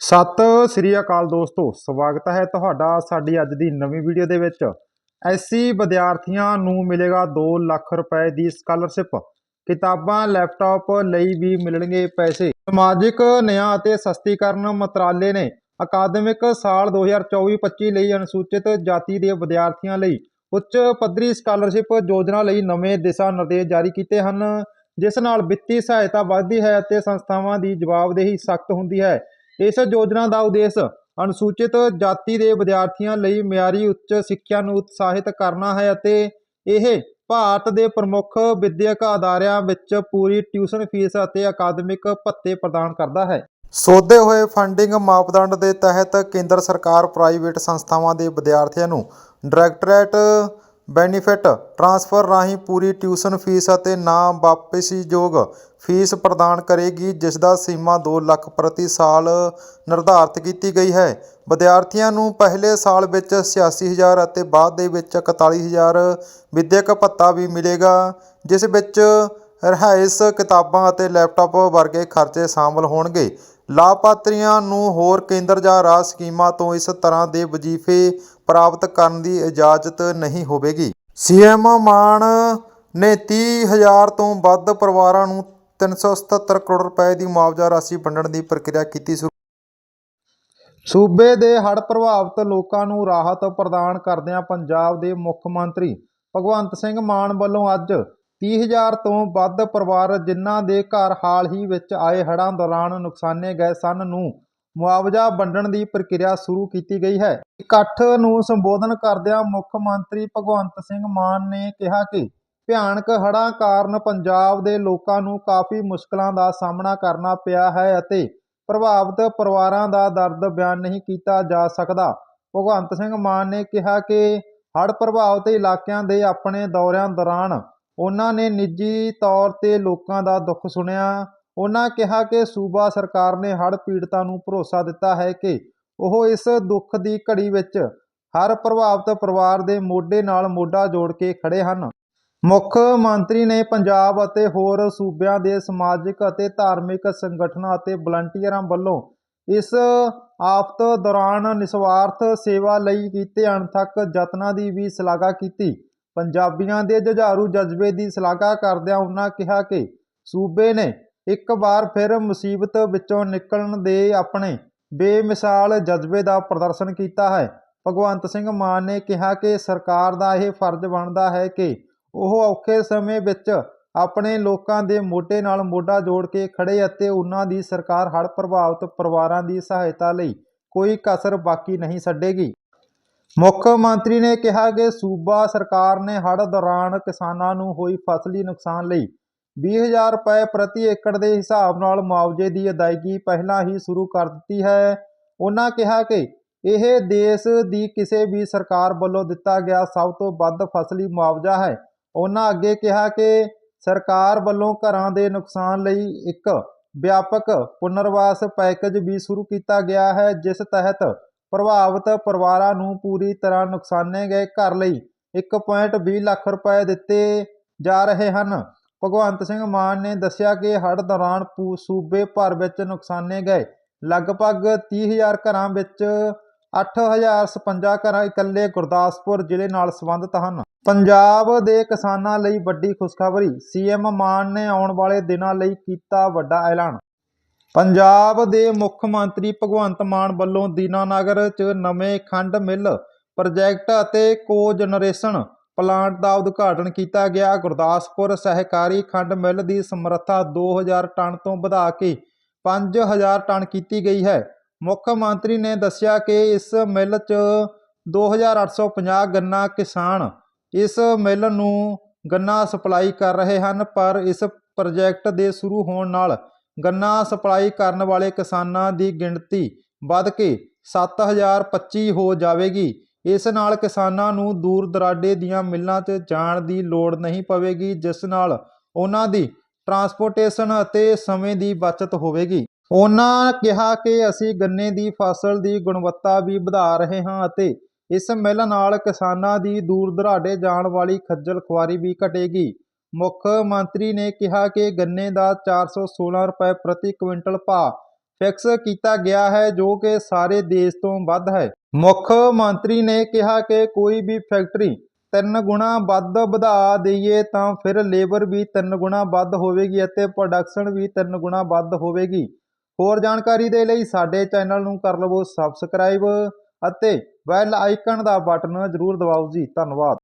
ਸਤਿ ਸ੍ਰੀ ਅਕਾਲ ਦੋਸਤੋ, ਸਵਾਗਤ ਹੈ ਤੁਹਾਡਾ ਸਾਡੀ ਅੱਜ ਦੀ ਨਵੀਂ ਵੀਡੀਓ ਦੇ ਵਿੱਚ। ਐਸਸੀ ਵਿਦਿਆਰਥੀਆਂ ਨੂੰ ਮਿਲੇਗਾ 2 ਲੱਖ ਰੁਪਏ ਦੀ ਸਕਾਲਰਸ਼ਿਪ ਕਿਤਾਬਾਂ ਲੈਪਟਾਪ ਲਈ ਵੀ ਮਿਲਣਗੇ ਪੈਸੇ। ਸਮਾਜਿਕ, ਨਿਆਂ ਅਤੇ ਸਸਤੀਕਰਨ ਮੰਤਰਾਲੇ ਨੇ ਅਕਾਦਮਿਕ ਸਾਲ 2024-25 ਲਈ ਅਨੁਸੂਚਿਤ ਜਾਤੀ ਦੇ ਵਿਦਿਆਰਥੀਆਂ ਲਈ ਉੱਚ ਪੱਧਰੀ ਸਕਾਲਰਸ਼ਿਪ ਯੋਜਨਾ ਲਈ ਨਵੇਂ ਦਿਸ਼ਾ ਨਿਰਦੇਸ਼ ਜਾਰੀ ਕੀਤੇ ਹਨ, ਜਿਸ ਨਾਲ ਵਿੱਤੀ ਸਹਾਇਤਾ ਵੱਧਦੀ ਹੈ ਅਤੇ ਸੰਸਥਾਵਾਂ ਦੀ ਜਵਾਬਦੇਹੀ ਸਖਤ ਹੁੰਦੀ ਹੈ। ਇਸ ਯੋਜਨਾ ਦਾ ਉਦੇਸ਼ ਅਨੁਸੂਚਿਤ ਜਾਤੀ ਦੇ ਵਿਦਿਆਰਥੀਆਂ ਲਈ ਮਿਆਰੀ ਉੱਚ ਸਿੱਖਿਆ ਨੂੰ ਉਤਸ਼ਾਹਿਤ ਕਰਨਾ ਹੈ ਅਤੇ ਇਹ ਭਾਰਤ ਦੇ ਪ੍ਰਮੁੱਖ ਵਿਦਿਅਕ ਅਦਾਰਿਆਂ ਵਿੱਚ ਪੂਰੀ ਟਿਊਸ਼ਨ ਫੀਸ ਅਤੇ ਅਕਾਦਮਿਕ ਭੱਤੇ ਪ੍ਰਦਾਨ ਕਰਦਾ ਹੈ। ਸੋਧੇ ਹੋਏ ਫੰਡਿੰਗ ਮਾਪਦੰਡ ਦੇ ਤਹਿਤ ਕੇਂਦਰ ਸਰਕਾਰ ਪ੍ਰਾਈਵੇਟ ਸੰਸਥਾਵਾਂ ਦੇ ਵਿਦਿਆਰਥੀਆਂ ਨੂੰ ਡਾਇਰੈਕਟਰੇਟ ਬੈਨੀਫਿਟ, ਟ੍ਰਾਂਸਫਰ ਰਾਹੀਂ ਪੂਰੀ ਟਿਊਸ਼ਨ ਫੀਸ ਅਤੇ ਨਾ ਵਾਪਸੀਯੋਗ ਫੀਸ ਪ੍ਰਦਾਨ ਕਰੇਗੀ, ਜਿਸ ਦਾ ਸੀਮਾ 2 ਲੱਖ ਪ੍ਰਤੀ ਸਾਲ ਨਿਰਧਾਰਤ ਕੀਤੀ ਗਈ ਹੈ। ਵਿਦਿਆਰਥੀਆਂ ਨੂੰ ਪਹਿਲੇ ਸਾਲ ਵਿੱਚ 86000 ਅਤੇ ਬਾਅਦ ਦੇ ਵਿੱਚ 41000 ਵਿਦਿਅਕ ਭੱਤਾ ਵੀ ਮਿਲੇਗਾ, ਜਿਸ ਵਿੱਚ ਰਿਹਾਇਸ਼ ਕਿਤਾਬਾਂ ਅਤੇ ਲੈਪਟਾਪ ਵਰਗੇ ਖਰਚੇ ਸ਼ਾਮਲ ਹੋਣਗੇ। ਲਾਭਪਾਤਰੀਆਂ ਨੂੰ ਹੋਰ ਕੇਂਦਰ ਜਾਂ ਰਾਜ ਸਕੀਮਾਂ ਤੋਂ ਇਸ ਤਰ੍ਹਾਂ ਦੇ ਵਜ਼ੀਫੇ ਪ੍ਰਾਪਤ ਕਰਨ ਦੀ ਇਜਾਜ਼ਤ ਨਹੀਂ ਹੋਵੇਗੀ। ਸੀਐਮ ਮਾਨ ਨੇ 30000 ਤੋਂ ਵੱਧ ਪਰਿਵਾਰਾਂ ਨੂੰ 377 ਕਰੋੜ ਰੁਪਏ ਦੀ ਮੁਆਵਜ਼ਾ ਰਾਸ਼ੀ ਵੰਡਣ ਦੀ ਪ੍ਰਕਿਰਿਆ ਕੀਤੀ ਸ਼ੁਰੂ। ਸੂਬੇ ਦੇ ਹੜ੍ਹ ਪ੍ਰਭਾਵਿਤ ਲੋਕਾਂ ਨੂੰ ਰਾਹਤ ਪ੍ਰਦਾਨ ਕਰਦਿਆਂ ਪੰਜਾਬ ਦੇ ਮੁੱਖ ਮੰਤਰੀ ਭਗਵੰਤ ਸਿੰਘ ਮਾਨ ਵੱਲੋਂ ਅੱਜ 30000 ਤੋਂ ਵੱਧ ਪਰਿਵਾਰ ਜਿਨ੍ਹਾਂ ਦੇ ਘਰ ਹਾਲ ਹੀ ਵਿੱਚ ਆਏ ਹੜ੍ਹਾਂ ਦੌਰਾਨ ਨੁਕਸਾਨੇ ਗਏ ਸਨ ਨੂੰ ਮੁਆਵਜ਼ਾ ਵੰਡਣ ਦੀ ਪ੍ਰਕਿਰਿਆ ਸ਼ੁਰੂ ਕੀਤੀ ਗਈ ਹੈ। ਇਕੱਠ ਨੂੰ ਸੰਬੋਧਨ ਕਰਦਿਆਂ ਮੁੱਖ ਮੰਤਰੀ ਭਗਵੰਤ ਸਿੰਘ ਮਾਨ ਨੇ ਕਿਹਾ ਕਿ ਭਿਆਨਕ ਹੜ੍ਹਾਂ ਕਾਰਨ ਪੰਜਾਬ ਦੇ ਲੋਕਾਂ ਨੂੰ ਕਾਫੀ ਮੁਸ਼ਕਲਾਂ ਦਾ ਸਾਹਮਣਾ ਕਰਨਾ ਪਿਆ ਹੈ ਅਤੇ ਪ੍ਰਭਾਵਿਤ ਪਰਿਵਾਰਾਂ ਦਾ ਦਰਦ ਬਿਆਨ ਨਹੀਂ ਕੀਤਾ ਜਾ ਸਕਦਾ। ਭਗਵੰਤ ਸਿੰਘ ਮਾਨ ਨੇ ਕਿਹਾ ਕਿ ਹੜ੍ਹ ਪ੍ਰਭਾਵਿਤ ਇਲਾਕਿਆਂ ਦੇ ਆਪਣੇ ਦੌਰਿਆਂ ਦੌਰਾਨ ਉਹਨਾਂ ਨੇ ਨਿੱਜੀ ਤੌਰ ਤੇ ਲੋਕਾਂ ਦਾ ਦੁੱਖ ਸੁਣਿਆ ਉਹਨਾਂ ਕਿਹਾ ਕਿ ਸੂਬਾ ਸਰਕਾਰ ਨੇ ਹੜ੍ਹ ਪੀੜਤਾਂ ਨੂੰ ਭਰੋਸਾ ਦਿੱਤਾ ਹੈ ਕਿ ਉਹ ਇਸ ਦੁੱਖ ਦੀ ਘੜੀ ਵਿੱਚ ਹਰ ਪ੍ਰਭਾਵਿਤ ਪਰਿਵਾਰ ਦੇ ਮੋਢੇ ਨਾਲ ਮੋਢਾ ਜੋੜ ਕੇ ਖੜੇ ਹਨ। ਮੁੱਖ ਮੰਤਰੀ ਨੇ ਪੰਜਾਬ ਅਤੇ ਹੋਰ ਸੂਬਿਆਂ ਦੇ ਸਮਾਜਿਕ ਅਤੇ ਧਾਰਮਿਕ ਸੰਗਠਨਾਂ ਅਤੇ ਵਲੰਟੀਅਰਾਂ ਵੱਲੋਂ ਇਸ ਆਫਤ ਦੌਰਾਨ ਨਿਸਵਾਰਥ ਸੇਵਾ ਲਈ ਕੀਤੇ ਅਣਥੱਕ ਯਤਨਾਂ ਦੀ ਵੀ ਸ਼ਲਾਘਾ ਕੀਤੀ। ਪੰਜਾਬੀਆਂ ਦੇ ਜੁਝਾਰੂ ਜਜ਼ਬੇ ਦੀ ਸ਼ਲਾਘਾ ਕਰਦਿਆਂ ਉਹਨਾਂ ਕਿਹਾ ਕਿ ਸੂਬੇ ਨੇ ਇੱਕ ਵਾਰ ਫਿਰ ਮੁਸੀਬਤ ਵਿੱਚੋਂ ਨਿਕਲਣ ਦੇ ਆਪਣੇ ਬੇਮਿਸਾਲ ਜਜ਼ਬੇ ਦਾ ਪ੍ਰਦਰਸ਼ਨ ਕੀਤਾ ਹੈ। ਭਗਵੰਤ ਸਿੰਘ ਮਾਨ ਨੇ ਕਿਹਾ ਕਿ ਸਰਕਾਰ ਦਾ ਇਹ ਫਰਜ਼ ਬਣਦਾ ਹੈ ਕਿ ਉਹ ਔਖੇ ਸਮੇਂ ਵਿੱਚ ਆਪਣੇ ਲੋਕਾਂ ਦੇ ਮੋਢੇ ਨਾਲ ਮੋਢਾ ਜੋੜ ਕੇ ਖੜੇ ਅਤੇ ਉਹਨਾਂ ਦੀ ਸਰਕਾਰ ਹੜ੍ਹ ਪ੍ਰਭਾਵਿਤ ਪਰਿਵਾਰਾਂ ਦੀ ਸਹਾਇਤਾ ਲਈ ਕੋਈ ਕਸਰ ਬਾਕੀ ਨਹੀਂ ਛੱਡੇਗੀ। ਮੁੱਖ ਮੰਤਰੀ ਨੇ ਕਿਹਾ ਕਿ ਸੂਬਾ ਸਰਕਾਰ ਨੇ ਹੜ੍ਹ ਦੌਰਾਨ ਕਿਸਾਨਾਂ ਨੂੰ ਹੋਈ ਫਸਲੀ ਨੁਕਸਾਨ ਲਈ 20000 ਰੁਪਏ ਪ੍ਰਤੀ ਏਕੜ ਦੇ ਹਿਸਾਬ ਨਾਲ ਮੁਆਵਜ਼ੇ ਦੀ ਅਦਾਇਗੀ ਪਹਿਲਾਂ ਹੀ ਸ਼ੁਰੂ ਕਰ ਦਿੱਤੀ ਹੈ। ਉਹਨਾਂ ਕਿਹਾ ਕਿ ਇਹ ਦੇਸ਼ ਦੀ ਕਿਸੇ ਵੀ ਸਰਕਾਰ ਵੱਲੋਂ ਦਿੱਤਾ ਗਿਆ ਸਭ ਤੋਂ ਵੱਧ ਫਸਲੀ ਮੁਆਵਜ਼ਾ ਹੈ। ਉਹਨਾਂ ਅੱਗੇ ਕਿਹਾ ਕਿ ਸਰਕਾਰ ਵੱਲੋਂ ਘਰਾਂ ਦੇ ਨੁਕਸਾਨ ਲਈ ਇੱਕ ਵਿਆਪਕ ਪੁਨਰਵਾਸ ਪੈਕੇਜ ਵੀ ਸ਼ੁਰੂ ਕੀਤਾ ਗਿਆ ਹੈ, ਜਿਸ ਤਹਿਤ ਪ੍ਰਭਾਵਿਤ ਪਰਿਵਾਰਾਂ ਨੂੰ ਪੂਰੀ ਤਰ੍ਹਾਂ ਨੁਕਸਾਨੇ ਗਏ ਘਰ ਲਈ 1.20 ਲੱਖ ਰੁਪਏ ਦਿੱਤੇ ਜਾ ਰਹੇ ਹਨ। ਭਗਵੰਤ ਸਿੰਘ ਮਾਨ ਨੇ ਦੱਸਿਆ ਕਿ ਹੜ੍ਹ ਦੌਰਾਨ ਪੂ- ਸੂਬੇ ਭਰ ਵਿੱਚ ਨੁਕਸਾਨੇ ਗਏ। ਲਗਭਗ 30000 ਘਰਾਂ ਵਿੱਚ 8056 ਘਰਾਂ ਇਕੱਲੇ ਗੁਰਦਾਸਪੁਰ ਜ਼ਿਲ੍ਹੇ ਨਾਲ ਸੰਬੰਧਿਤ ਹਨ। ਪੰਜਾਬ ਦੇ ਕਿਸਾਨਾਂ ਲਈ ਵੱਡੀ ਖੁਸ਼ਖਬਰੀ। ਸੀਐਮ ਮਾਨ ਨੇ ਆਉਣ ਵਾਲੇ ਦਿਨਾਂ ਲਈ ਕੀਤਾ ਵੱਡਾ ਐਲਾਨ। ਪੰਜਾਬ ਦੇ ਮੁੱਖ ਮੰਤਰੀ ਭਗਵੰਤ ਮਾਨ ਵੱਲੋਂ ਦੀਨਾਨਗਰ 'ਚ ਨਵੇਂ ਖੰਡ ਮਿੱਲ, ਪ੍ਰੋਜੈਕਟ ਅਤੇ ਕੋ ਜਨਰੇਸ਼ਨ ਪਲਾਂਟ ਦਾ ਉਦਘਾਟਨ ਕੀਤਾ ਗਿਆ। ਗੁਰਦਾਸਪੁਰ ਸਹਿਕਾਰੀ ਖੰਡ ਮਿੱਲ ਦੀ ਸਮਰੱਥਾ 2000 ਟਨ ਤੋਂ ਵਧਾ ਕੇ 5000 ਟਨ ਕੀਤੀ ਗਈ ਹੈ। ਮੁੱਖ ਮੰਤਰੀ ਨੇ ਦੱਸਿਆ ਕਿ ਇਸ ਮਿੱਲ 'ਚ 2850 ਗੰਨਾ ਕਿਸਾਨ ਇਸ ਮਿੱਲ ਨੂੰ ਗੰਨਾ ਸਪਲਾਈ ਕਰ ਰਹੇ ਹਨ, ਪਰ ਇਸ ਪ੍ਰੋਜੈਕਟ ਦੇ ਸ਼ੁਰੂ ਹੋਣ ਨਾਲ ਗੰਨਾ ਸਪਲਾਈ ਕਰਨ ਵਾਲੇ ਕਿਸਾਨਾਂ ਦੀ ਗਿਣਤੀ ਵੱਧ ਕੇ 7025 ਹੋ ਜਾਵੇਗੀ। ਇਸ ਨਾਲ ਕਿਸਾਨਾਂ ਨੂੰ ਦੂਰ ਦਰਾਡੇ ਦੀਆਂ ਮਿੱਲਾਂ 'ਚ ਜਾਣ ਦੀ ਲੋੜ ਨਹੀਂ ਪਵੇਗੀ, ਜਿਸ ਨਾਲ ਉਹਨਾਂ ਦੀ ਟਰਾਂਸਪੋਰਟੇਸ਼ਨ ਅਤੇ ਸਮੇਂ ਦੀ ਬਚਤ ਹੋਵੇਗੀ। ਉਹਨਾਂ ਕਿਹਾ ਕਿ ਅਸੀਂ ਗੰਨੇ ਦੀ ਫਸਲ ਦੀ ਗੁਣਵੱਤਾ ਵੀ ਵਧਾ ਰਹੇ ਹਾਂ ਅਤੇ ਇਸ ਮਿੱਲ ਨਾਲ ਕਿਸਾਨਾਂ ਦੀ ਦੂਰ ਦਰਾਡੇ ਜਾਣ ਵਾਲੀ ਖੱਜਲ ਖੁਆਰੀ ਵੀ ਘਟੇਗੀ। ਮੁੱਖ ਮੰਤਰੀ ਨੇ ਕਿਹਾ ਕਿ ਗੰਨੇ ਦਾ 416 ਰੁਪਏ ਪ੍ਰਤੀ ਕੁਇੰਟਲ ਭਾਅ ਫਿਕਸ ਕੀਤਾ ਗਿਆ ਹੈ, ਜੋ ਕਿ ਸਾਰੇ ਦੇਸ਼ ਤੋਂ ਵੱਧ ਹੈ। ਮੁੱਖ ਮੰਤਰੀ ਨੇ ਕਿਹਾ ਕਿ ਕੋਈ ਵੀ ਫੈਕਟਰੀ ਤਿੰਨ ਗੁਣਾ ਵੱਧ ਵਧਾ ਦਈਏ ਤਾਂ ਫਿਰ ਲੇਬਰ ਵੀ ਤਿੰਨ ਗੁਣਾ ਵੱਧ ਹੋਵੇਗੀ ਅਤੇ ਪ੍ਰੋਡਕਸ਼ਨ ਵੀ ਤਿੰਨ ਗੁਣਾ ਵੱਧ ਹੋਵੇਗੀ। ਹੋਰ ਜਾਣਕਾਰੀ ਦੇ ਲਈ ਸਾਡੇ ਚੈਨਲ ਨੂੰ ਕਰ ਲਵੋ ਸਬਸਕ੍ਰਾਈਬ ਅਤੇ ਬੈਲ ਆਈਕਨ ਦਾ ਬਟਨ ਜ਼ਰੂਰ ਦਬਾਓ ਜੀ। ਧੰਨਵਾਦ।